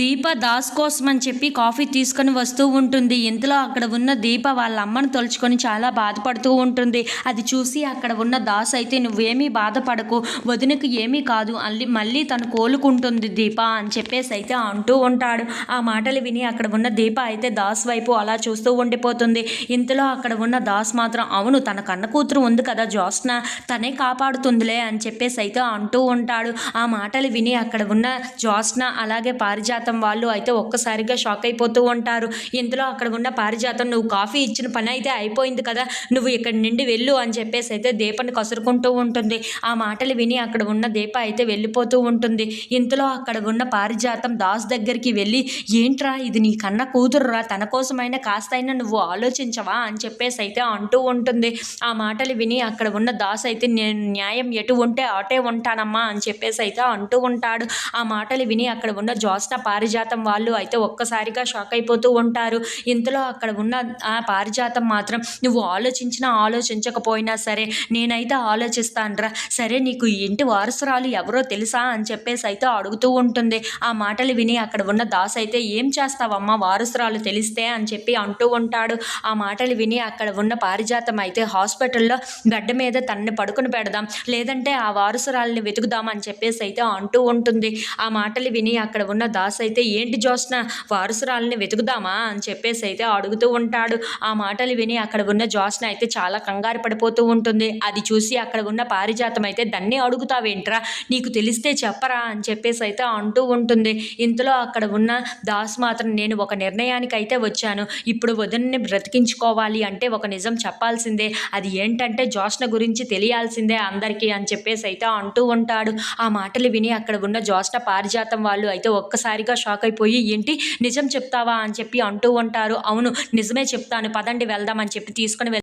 దీప దాస్ కోసం అని చెప్పి కాఫీ తీసుకొని వస్తూ ఉంటుంది. ఇంతలో అక్కడ ఉన్న దీప వాళ్ళ అమ్మను తలుచుకొని చాలా బాధపడుతూ ఉంటుంది. అది చూసి అక్కడ ఉన్న దాస్ అయితే నువ్వేమీ బాధపడకు వదినకు ఏమీ కాదు అల్లి మళ్ళీ తను కోలుకుంటుంది దీప అని చెప్పేసి అయితే అంటూ ఉంటాడు. ఆ మాటలు విని అక్కడ ఉన్న దీప అయితే దాస్ వైపు అలా చూస్తూ ఉండిపోతుంది. ఇంతలో అక్కడ ఉన్న దాస్ మాత్రం అవును తన కన్న కూతురు ఉంది కదా జ్యోత్స్న తనే కాపాడుతుందిలే అని చెప్పేసి అయితే అంటూ ఉంటాడు. ఆ మాటలు విని అక్కడ ఉన్న జ్యోత్స్న అలాగే పారిజాత వాళ్ళు అయితే ఒక్కసారిగా షాక్ అయిపోతూ ఉంటారు. ఇంతలో అక్కడ ఉన్న పారిజాతం నువ్వు కాఫీ ఇచ్చిన పని అయితే అయిపోయింది కదా నువ్వు ఇక్కడి నుండి వెళ్ళు అని చెప్పేసి అయితే దీపని కసురుకుంటూ ఉంటుంది. ఆ మాటలు విని అక్కడ ఉన్న దీప అయితే వెళ్ళిపోతూ ఉంటుంది. ఇంతలో అక్కడ ఉన్న పారిజాతం దాస్ దగ్గరికి వెళ్ళి ఏంట్రా ఇది నీ కన్న కూతురురా తన కోసమైనా కాస్తైనా నువ్వు ఆలోచించవా అని చెప్పేసి అయితే అంటూ ఉంటుంది. ఆ మాటలు విని అక్కడ ఉన్న దాస్ అయితే నేను న్యాయం ఎటు ఉంటే అటే ఉంటానమ్మా అని చెప్పేసి అయితే అంటూ ఉంటాడు. ఆ మాటలు విని అక్కడ ఉన్న జ్యోత్స్న పారిజాతం వాళ్ళు అయితే ఒక్కసారిగా షాక్ అయిపోతూ ఉంటారు. ఇంతలో అక్కడ ఉన్న ఆ పారిజాతం మాత్రం నువ్వు ఆలోచించినా ఆలోచించకపోయినా సరే నేనైతే ఆలోచిస్తానురా. సరే నీకు ఇంటి వారసురాలు ఎవరో తెలుసా అని చెప్పేసి అయితే అడుగుతూ ఉంటుంది. ఆ మాటలు విని అక్కడ ఉన్న దాస్ అయితే ఏం చేస్తావమ్మా వారసురాలు తెలిస్తే అని చెప్పి అంటూ ఉంటాడు. ఆ మాటలు విని అక్కడ ఉన్న పారిజాతం అయితే హాస్పిటల్లో గడ్డ మీద తనని పడుకుని పెడదాం. లేదంటే ఆ వారసురాలని వెతుకుదాం అని చెప్పేసి అయితే అంటూ ఉంటుంది. ఆ మాటలు విని అక్కడ ఉన్న దాస్ అయితే ఏంటి జోస్న వారసురాలని వెతుకుదామా? అని చెప్పేసి అయితే అడుగుతూ ఉంటాడు. ఆ మాటలు విని అక్కడ ఉన్న జోస్న అయితే చాలా కంగారు పడిపోతూ ఉంటుంది. అది చూసి అక్కడ ఉన్న పారిజాతం అయితే దాన్ని అడుగుతావేంట్రా? నీకు తెలిస్తే చెప్పరా? అని చెప్పేసి అయితే అంటూ ఉంటుంది. ఇంతలో అక్కడ ఉన్న దాస్ మాత్రం నేను ఒక నిర్ణయానికి అయితే వచ్చాను. ఇప్పుడు వదిన్ని బ్రతికించుకోవాలి అంటే ఒక నిజం చెప్పాల్సిందే. అది ఏంటంటే జోష్న గురించి తెలియాల్సిందే అందరికీ అని చెప్పేసి అయితే అంటూ ఉంటాడు. ఆ మాటలు విని అక్కడ ఉన్న జోష్న పారిజాతం వాళ్ళు అయితే ఒక్కసారిగా షాక్ అయిపోయి ఏంటి? నిజం చెప్తావా? అని చెప్పి అంటూ ఉంటారు. అవును నిజమే చెప్తాను. పదండి వెళ్దాం అని చెప్పి తీసుకొని